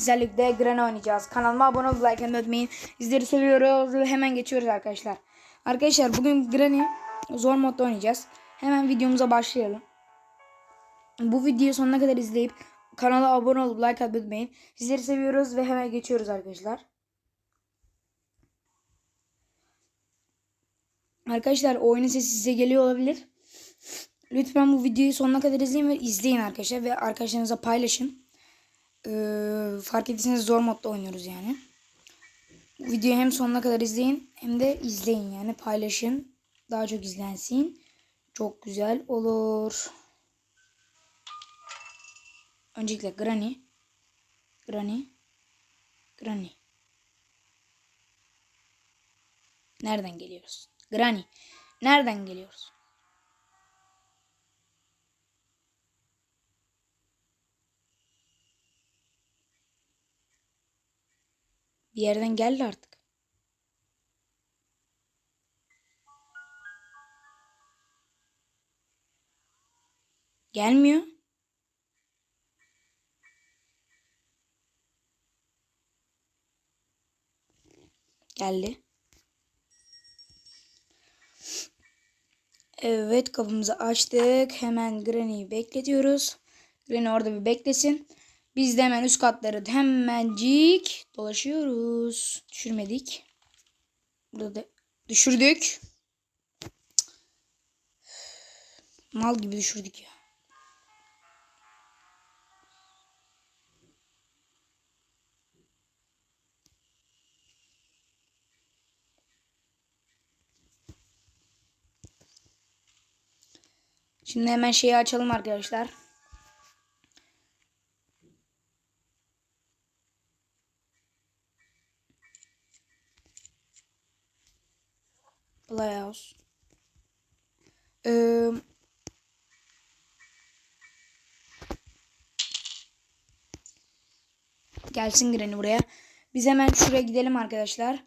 Özellikle Granny oynayacağız. Kanalıma abone olup like unutmayın. Sizleri seviyoruz hemen geçiyoruz arkadaşlar. Arkadaşlar bugün Granny zor modda oynayacağız. Hemen videomuza başlayalım. Bu videoyu sonuna kadar izleyip kanala abone olup like atmayı unutmayın. Sizleri seviyoruz ve hemen geçiyoruz arkadaşlar. Arkadaşlar oyunun sesi size geliyor olabilir. Lütfen bu videoyu sonuna kadar izleyin ve izleyin arkadaşlar ve arkadaşlarınıza paylaşın. Ee, fark ettiyseniz zor modda oynuyoruz yani. Bu videoyu hem sonuna kadar izleyin hem de izleyin yani paylaşın. Daha çok izlensin. Çok güzel olur. Öncelikle Granny. Granny. Granny. Nereden geliyoruz? Granny. Nereden geliyoruz? Bir yerden geldi artık. Gelmiyor. Geldi. Evet kapımızı açtık. Hemen Granny'yi bekletiyoruz. Granny orada bir beklesin. Biz de hemen üst katları hemencik dolaşıyoruz. Düşürmedik. Burada da düşürdük. Mal gibi düşürdük ya. Şimdi hemen şeyi açalım arkadaşlar. Playhouse. Ee, gelsin Granny buraya. Biz hemen şuraya gidelim arkadaşlar.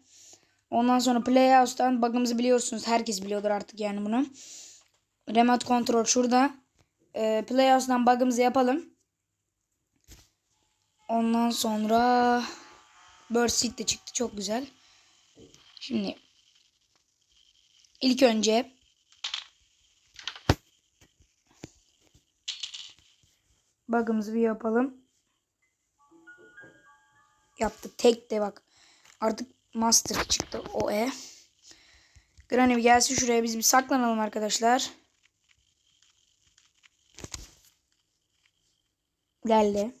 Ondan sonra Playhouse'dan bug'ımızı biliyorsunuz. Herkes biliyordur artık yani bunu. Remote control şurada. Ee, Playhouse'dan bug'ımızı yapalım. Ondan sonra Bird Seed de çıktı. Çok güzel. Şimdi İlk önce bug'ımızı bir yapalım. Yaptık. Tek de bak. Artık master çıktı o e. Granny bir gelsin şuraya biz bir saklanalım arkadaşlar. Geldi.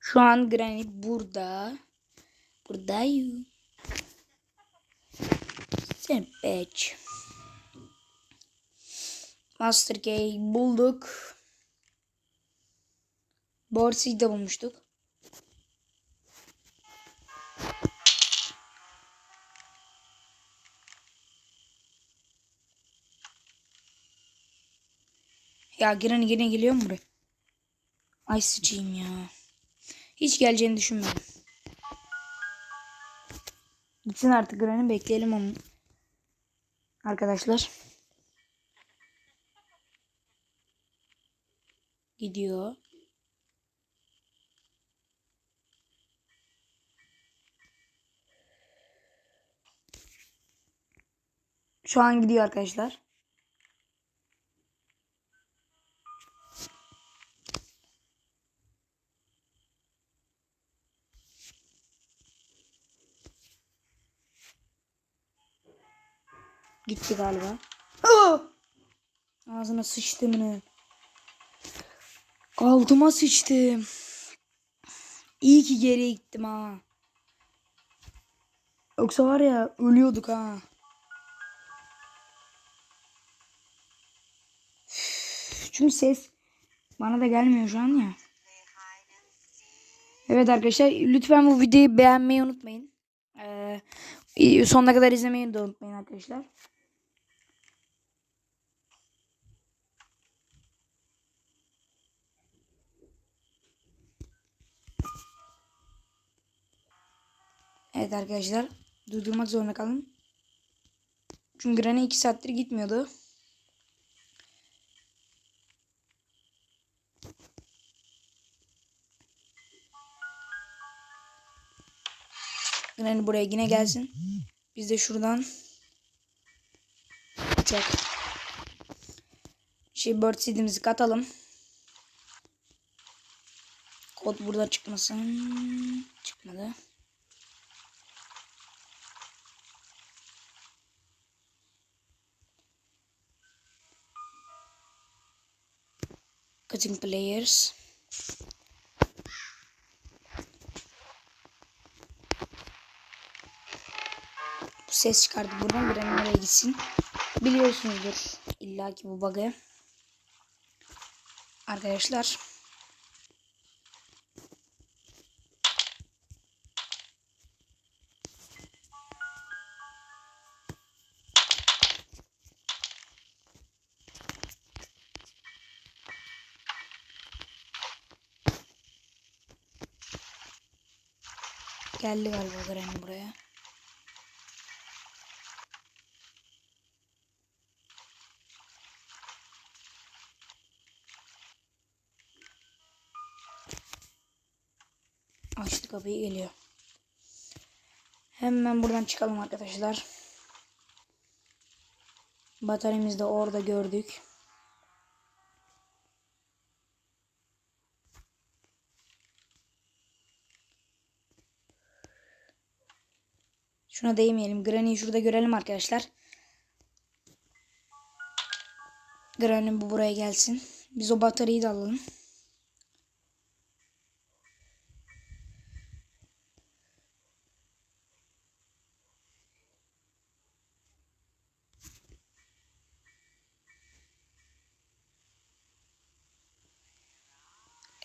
Şu an Granny burada. Buradayım. Sen bitch. Master Key bulduk. Borsayı da bulmuştuk. Ya giren giren geliyor mu buraya? Ay sıçayım ya. Hiç geleceğini düşünmedim. Gitsin artık Granny bekleyelim onu. Arkadaşlar. Gidiyor. Şu an gidiyor arkadaşlar. Gitti galiba. Aa! Ağzına sıçtım ne? Altıma sıçtım. İyi ki geriye gittim ha. Yoksa var ya ölüyorduk ha. Çünkü ses bana da gelmiyor şu an ya. Evet arkadaşlar lütfen bu videoyu beğenmeyi unutmayın. Ee, sonuna kadar izlemeyi de unutmayın arkadaşlar. Evet arkadaşlar. Durdurmak zorunda kaldım. Çünkü Granny 2 saattir gitmiyordu. Granny buraya yine gelsin. Biz de şuradan uçak şey bird seedimizi katalım. Kod burada çıkmasın. Çıkmadı. Cutting players. Bu ses çıkardı buradan bir an oraya gitsin. Biliyorsunuzdur illa ki bu bug'ı. Arkadaşlar. Geldi galiba Granny buraya. Açtı kapıyı geliyor. Hemen buradan çıkalım arkadaşlar. Bataryamızı da orada gördük. Şuna değmeyelim. Granny'yi şurada görelim arkadaşlar. Granny bu buraya gelsin. Biz o bataryayı da alalım.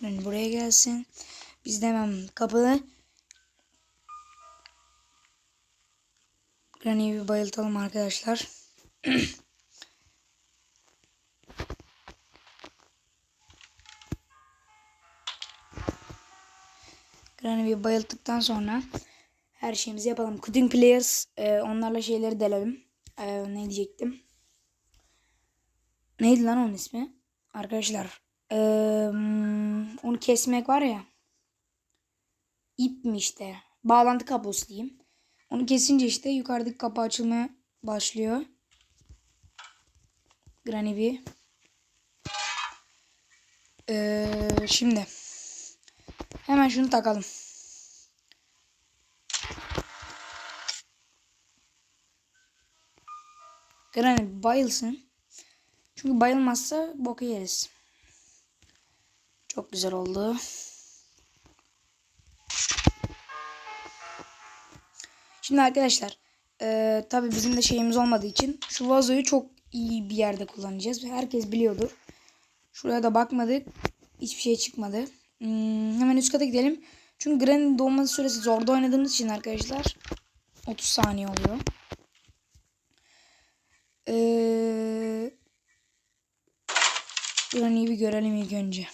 Granny buraya gelsin. Biz de hemen kapıda Granny'yi bir bayıltalım arkadaşlar. Granny'yi bir bayılttıktan sonra her şeyimizi yapalım. Cutting Players e, onlarla şeyleri delelim. E, ne diyecektim? Neydi lan onun ismi? Arkadaşlar e, onu kesmek var ya. İp mi işte? Bağlantı kablosu diyeyim. Onu kesince işte yukarıdaki kapı açılmaya başlıyor. Granny bir. Ee, şimdi. Hemen şunu takalım. Granny bayılsın. Çünkü bayılmazsa boku yeriz. Çok güzel oldu. Şimdi arkadaşlar e, tabi bizim de şeyimiz olmadığı için şu vazoyu çok iyi bir yerde kullanacağız. Herkes biliyordur. Şuraya da bakmadık. Hiçbir şey çıkmadı. Hmm, hemen üst kata gidelim. Çünkü Granny'nin doğması süresi zorda oynadığımız için arkadaşlar 30 saniye oluyor. Ee, Granny'yi bir görelim ilk önce.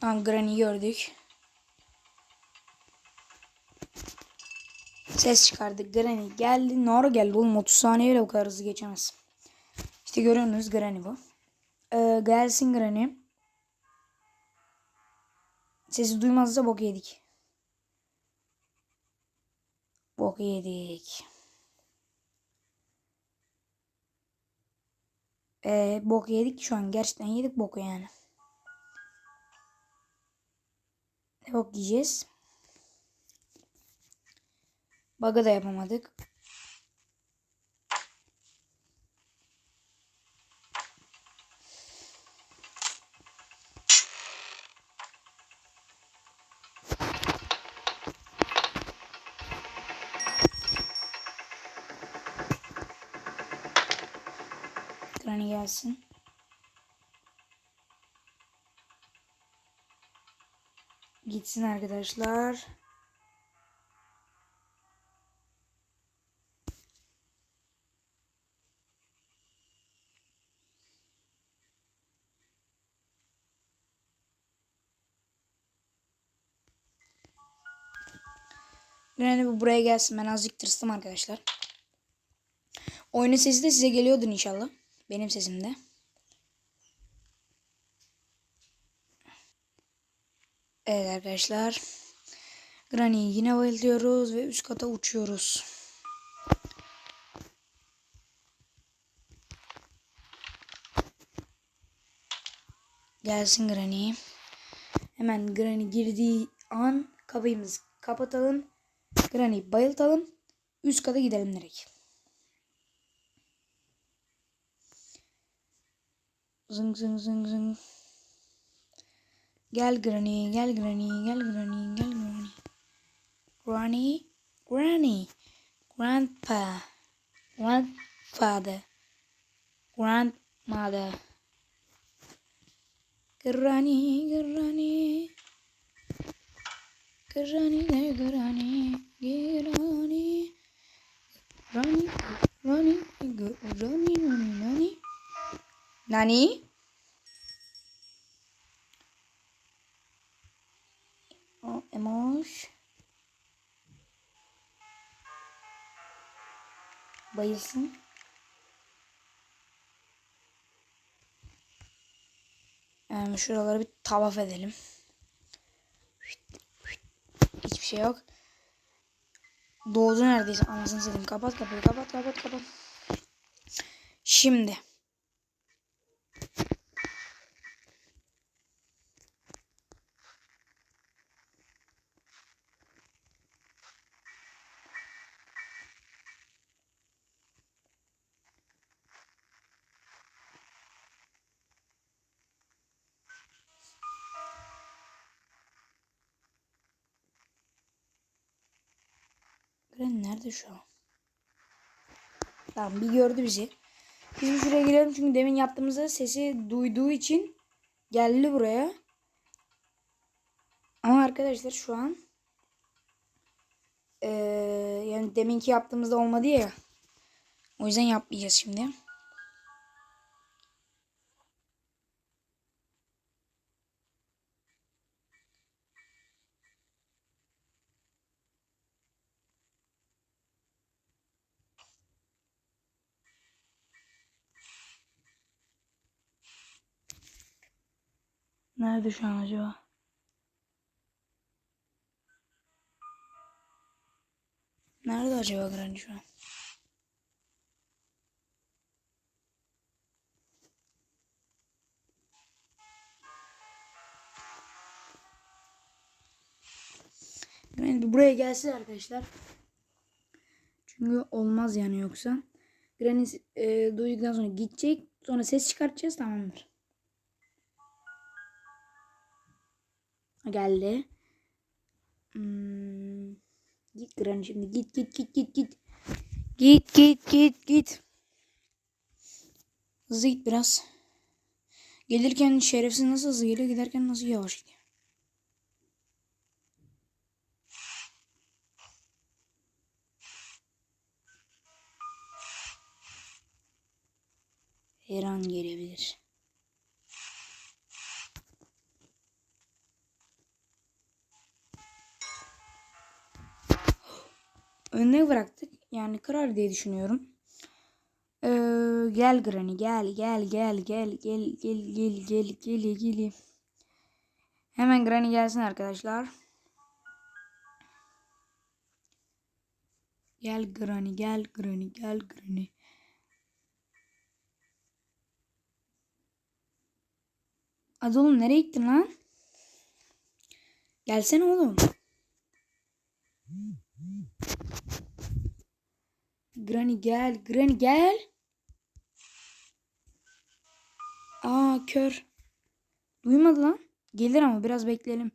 Tamam Granny gördük. Ses çıkardık. Granny geldi. Nora geldi oğlum. 30 saniye bile bu kadar hızlı geçemez. İşte görüyorsunuz Granny bu. Ee, gelsin Granny. Sesi duymazsa bok yedik. Bok yedik. Ee, bok yedik şu an. Gerçekten yedik boku yani. Bok yiyeceğiz? Bug'ı da yapamadık. Granny gelsin. Gitsin arkadaşlar. Granny bu buraya gelsin. Ben azıcık tırstım arkadaşlar. Oyunun sesi de size geliyordur inşallah. Benim sesim Evet arkadaşlar. Granny'yi yine bayıltıyoruz ve üst kata uçuyoruz. Gelsin Granny. Hemen Granny girdiği an kapıyımızı kapatalım. Granny bayıltalım. Üst kata gidelim direkt. Zıng zıng zıng zıng. Gel Granny, gel Granny, gel Granny, gel Granny. Granny, Granny, Grandpa, Grandfather, Grandmother. Granny, Granny. Granny, de Granny, Granny. Granny, Granny, Granny, Granny, Nani. Nani? O emoş. Bayılsın. Yani şuraları bir tavaf edelim. Hiçbir şey yok. Doğdu neredeyse anasını satayım. Kapat kapıyı kapat kapat kapat. Şimdi. Gren nerede şu an? Tamam bir gördü bizi. Biz şuraya girelim çünkü demin yaptığımızda sesi duyduğu için geldi buraya. Ama arkadaşlar şu an eee, yani deminki yaptığımızda olmadı ya. O yüzden yapmayacağız şimdi. Nerede şu an acaba? Nerede acaba Granny şu an? Granny buraya gelsin arkadaşlar. Çünkü olmaz yani yoksa. Granny e, duyduktan sonra gidecek. Sonra ses çıkartacağız tamamdır. Geldi. Hmm. Git Granny şimdi. Git git git git git. Git git git git. Hızlı git biraz. Gelirken şerefsiz nasıl hızlı geliyor giderken nasıl yavaş gidiyor. Her an gelebilir. Önüne bıraktık. Yani kırar diye düşünüyorum. Ee, gel Granny gel gel gel gel gel gel gel gel gel gel. Hemen Granny gelsin arkadaşlar. Gel Granny gel Granny gel Granny. Hadi oğlum nereye gittin lan? Gelsene oğlum. Granny gel. Granny gel. Aa kör. Duymadı lan. Gelir ama biraz bekleyelim.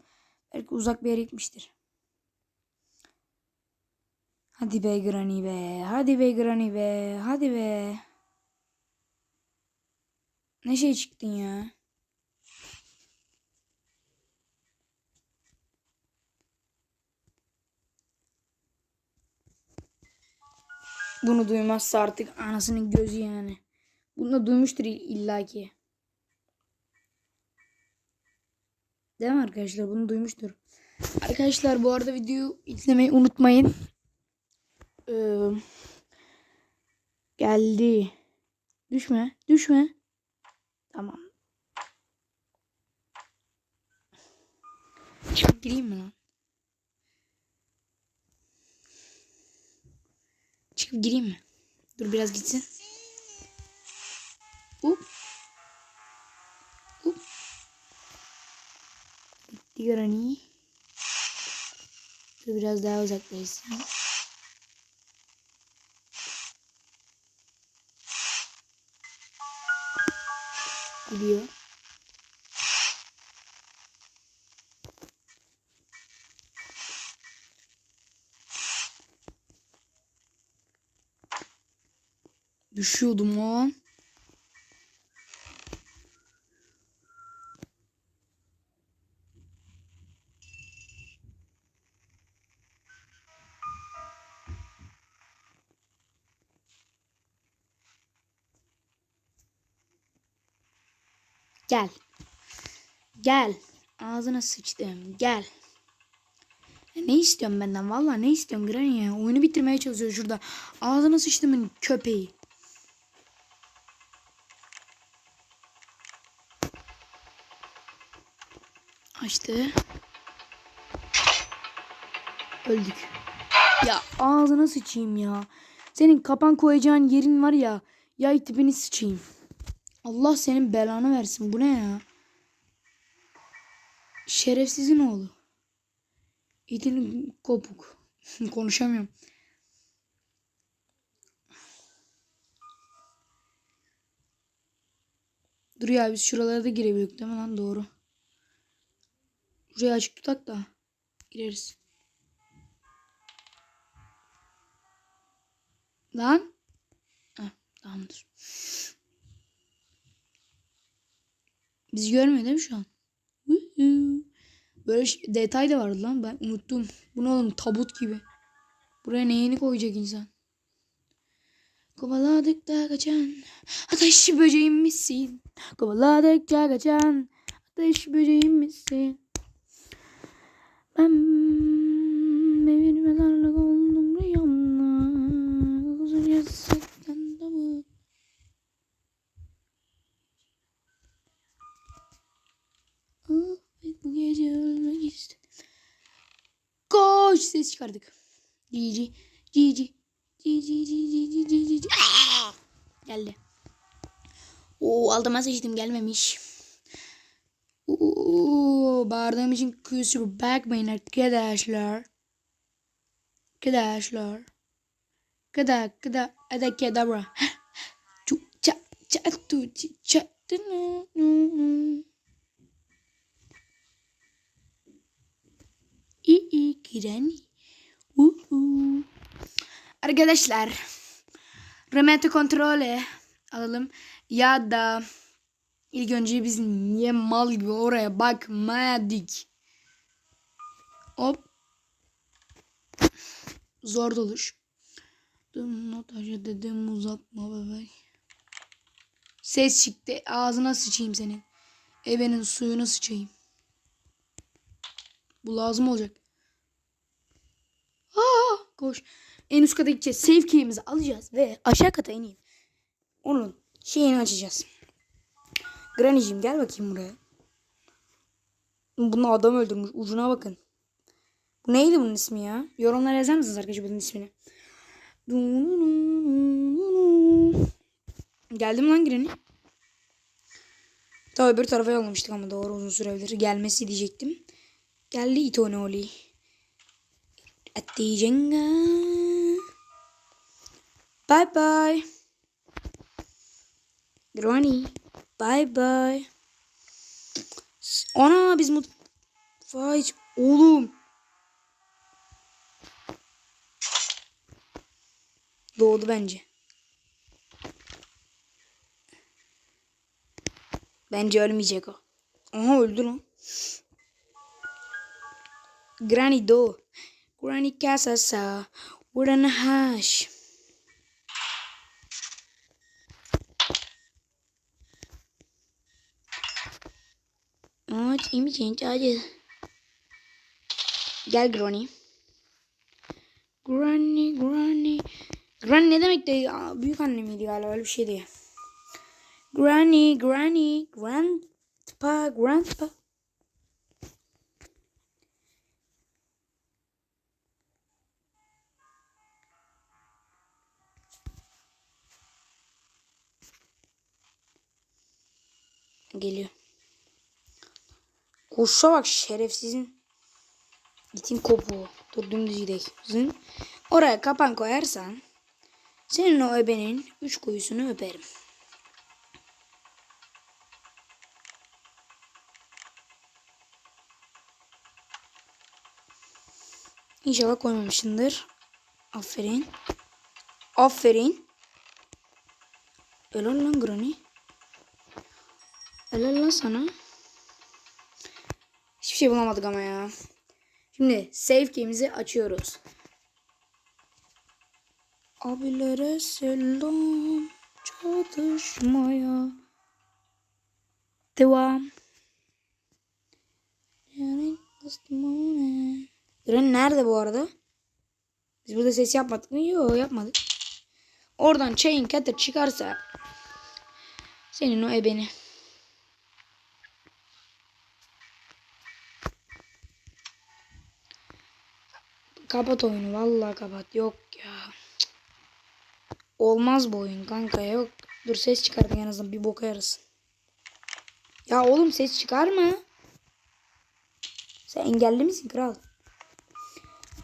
Belki uzak bir yere gitmiştir. Hadi be Granny be. Hadi be Granny be. Hadi be. Ne şey çıktın ya. Bunu duymazsa artık anasının gözü yani. Bunu da duymuştur illaki. Değil mi arkadaşlar? Bunu duymuştur. Arkadaşlar bu arada videoyu izlemeyi unutmayın. Ee, geldi. Düşme. Düşme. Tamam. gireyim mi lan? Gireyim mi? Dur biraz gitsin. Hop. Hop. Gitti Granny. Dur biraz daha uzaklaşsın. Gidiyor. Düşüyordum lan. Gel. Gel. Ağzına sıçtım. Gel. Ya ne istiyorsun benden? Vallahi ne istiyorsun Granny ya? Oyunu bitirmeye çalışıyor şurada. Ağzına sıçtımın köpeği. Açtı. Öldük. Ya ağzına sıçayım ya. Senin kapan koyacağın yerin var ya. Yay tipini sıçayım. Allah senin belanı versin. Bu ne ya? Şerefsizin oğlu. İtin kopuk. Konuşamıyorum. Dur ya biz şuralara da girebiliyorduk değil mi lan? Doğru. Burayı açık tutak da gireriz. Lan. Tamamdır. Bizi görmüyor değil mi şu an? Böyle şey- detay da vardı lan ben unuttum. Bu ne oğlum tabut gibi. Buraya neyini koyacak insan? Kovaladıkça kaçan ateş böceğim misin? Kovaladıkça kaçan ateş böceğim misin? Ben bir mezarlık oldum rüyamda. Uzun gerçekten de bu. Ah, bu gece ölmek istedim. Koş ses çıkardık. Cici cici cici cici cici cici. Aa! Geldi. Oo altıma sıçtım gelmemiş. Oo için kusura bakmayın arkadaşlar. Arkadaşlar. Kada kada ada kedabra. Chu cha cha tu chi cha tu nu nu nu. İyi Granny. Uhu. Arkadaşlar. Remote kontrolü alalım. Ya da ilk önce biz niye mal gibi oraya bakmadık. Hop. Zor doluş. Notajı dedim uzatma bebek. Ses çıktı. Ağzına sıçayım senin. Evenin suyunu sıçayım. Bu lazım olacak. Aa, koş. En üst kata gideceğiz. Save key'imizi alacağız ve aşağı kata ineyim. Onun şeyini açacağız. Granny'cim gel bakayım buraya. Bunu adam öldürmüş. Ucuna bakın. Bu neydi bunun ismi ya? Yorumlara yazar mısınız arkadaşlar bunun ismini? Geldim lan Granny. Tabii bir tarafa yollamıştık ama doğru uzun sürebilir. Gelmesi diyecektim. Geldi Itonoli. Atijenga. Bye bye. Granny. Bye bye. Ana biz mutfağa hiç... Oğlum. Doğdu bence. Bence ölmeyecek o. Aha öldü lan. Granny do. Granny casasa. Wooden hash. İmicent hadi. Gel Granny. Granny, Granny. Granny ne demekti? Aa, büyük anne miydi galiba öyle bir şeydi. Granny, Granny, Grandpa, Grandpa. Geliyor. Koşuşa bak şerefsizin. Gitin kopuğu. Dur dümdüz gidelim. Zın. Oraya kapan koyarsan senin o öbenin üç kuyusunu öperim. İnşallah koymamışsındır. Aferin. Aferin. Helal lan Granny. Helal lan sana. Hiçbir şey bulamadık ama ya. Şimdi save game'imizi açıyoruz. Abilere selam çatışmaya. Devam. Granny nerede bu arada? Biz burada ses yapmadık mı? Yok yapmadık. Oradan chain cutter çıkarsa senin o ebeni. Kapat oyunu vallahi kapat. Yok ya. Olmaz bu oyun kanka yok. Dur ses çıkardın en azından bir boka yarasın. Ya oğlum ses çıkar mı? Sen engelli misin kral?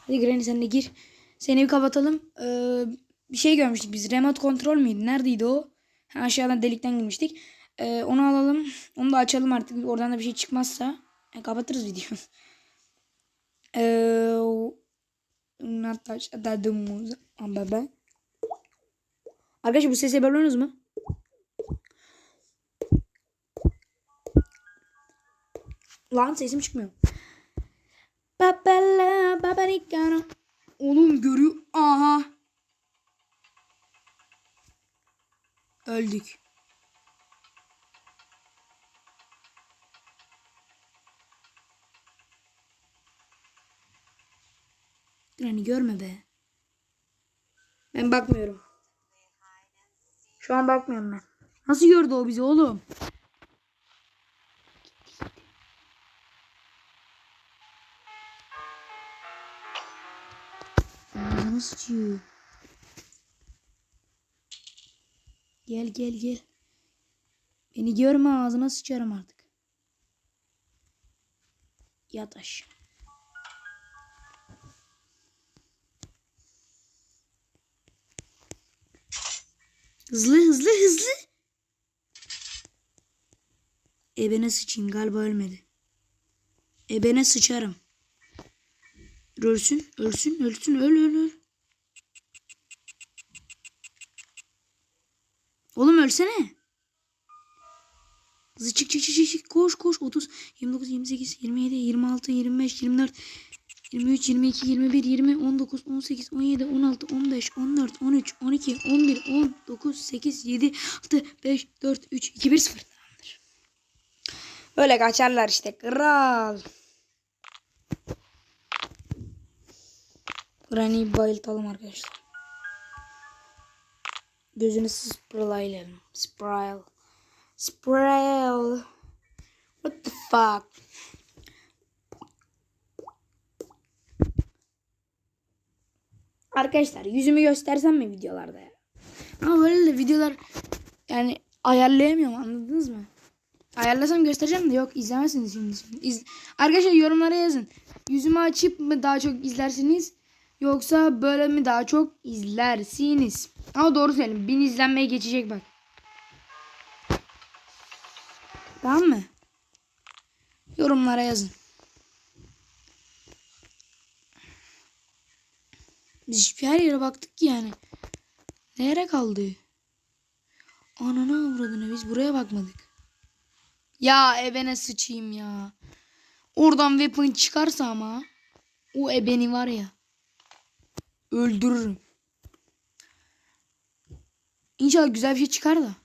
Hadi Granny sen de gir. Seni bir kapatalım. Ee, bir şey görmüştük biz. Remote kontrol müydü? Neredeydi o? Ha, aşağıdan delikten girmiştik. Ee, onu alalım. Onu da açalım artık. Oradan da bir şey çıkmazsa. E, kapatırız videoyu. Eee Nataş adadımız baba. Arkadaşlar bu sesi yapabiliyorsunuz mu? Lan sesim çıkmıyor. Babala babarikano. Oğlum görüyor. Aha. Öldük. Granny görme be. Ben bakmıyorum. Şu an bakmıyorum ben. Nasıl gördü o bizi oğlum? Sıçıyor. Gel gel gel. Beni görme ağzına sıçarım artık. Yat aşağı. Hızlı hızlı hızlı. Ebene sıçayım galiba ölmedi. Ebene sıçarım. Ölsün ölsün ölsün öl öl öl. Oğlum ölsene. Hızlı çık çık çık çık, koş koş 30 29 28 27 26 25 24 23 22 21 20 19 18 17 16 15 14 13 12 11 19 8 7 6 5 4 3 2 1 0 tamamdır. Böyle kaçarlar işte kral. Granny'i bayıltalım arkadaşlar. Gözünü spraylayalım. Spray. Spray. What the fuck? Arkadaşlar yüzümü göstersem mi videolarda ya? Ama böyle de videolar yani ayarlayamıyorum anladınız mı? Ayarlasam göstereceğim de yok izlemezsiniz şimdi. İz... Arkadaşlar yorumlara yazın. Yüzümü açıp mı daha çok izlersiniz? Yoksa böyle mi daha çok izlersiniz? Ama doğru söyleyeyim. Bin izlenmeye geçecek bak. Tamam mı? Yorumlara yazın. Biz her yere baktık ki yani. Nereye kaldı? Ananı avradını biz buraya bakmadık. Ya ebene sıçayım ya. Oradan weapon çıkarsa ama o ebeni var ya. Öldürürüm. İnşallah güzel bir şey çıkar da.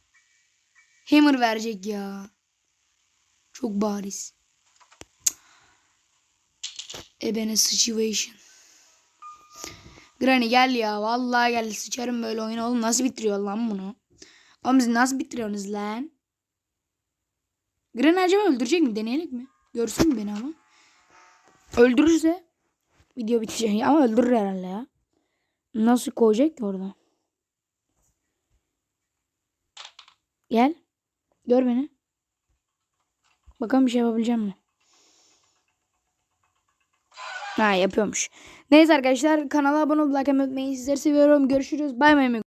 Hammer verecek ya. Çok bariz. Ebene situation. Granny gel ya. Vallahi gel. Sıçarım böyle oyun oğlum. Nasıl bitiriyor lan bunu? Oğlum siz nasıl bitiriyorsunuz lan? Granny acaba öldürecek mi? Deneyelim mi? Görsün mü beni ama? Öldürürse video bitecek. Ama öldürür herhalde ya. Nasıl koyacak ki orada? Gel. Gör beni. Bakalım bir şey yapabileceğim mi? Ha yapıyormuş. Neyse arkadaşlar kanala abone olmayı like unutmayın. Sizleri seviyorum. Görüşürüz. Bay bay.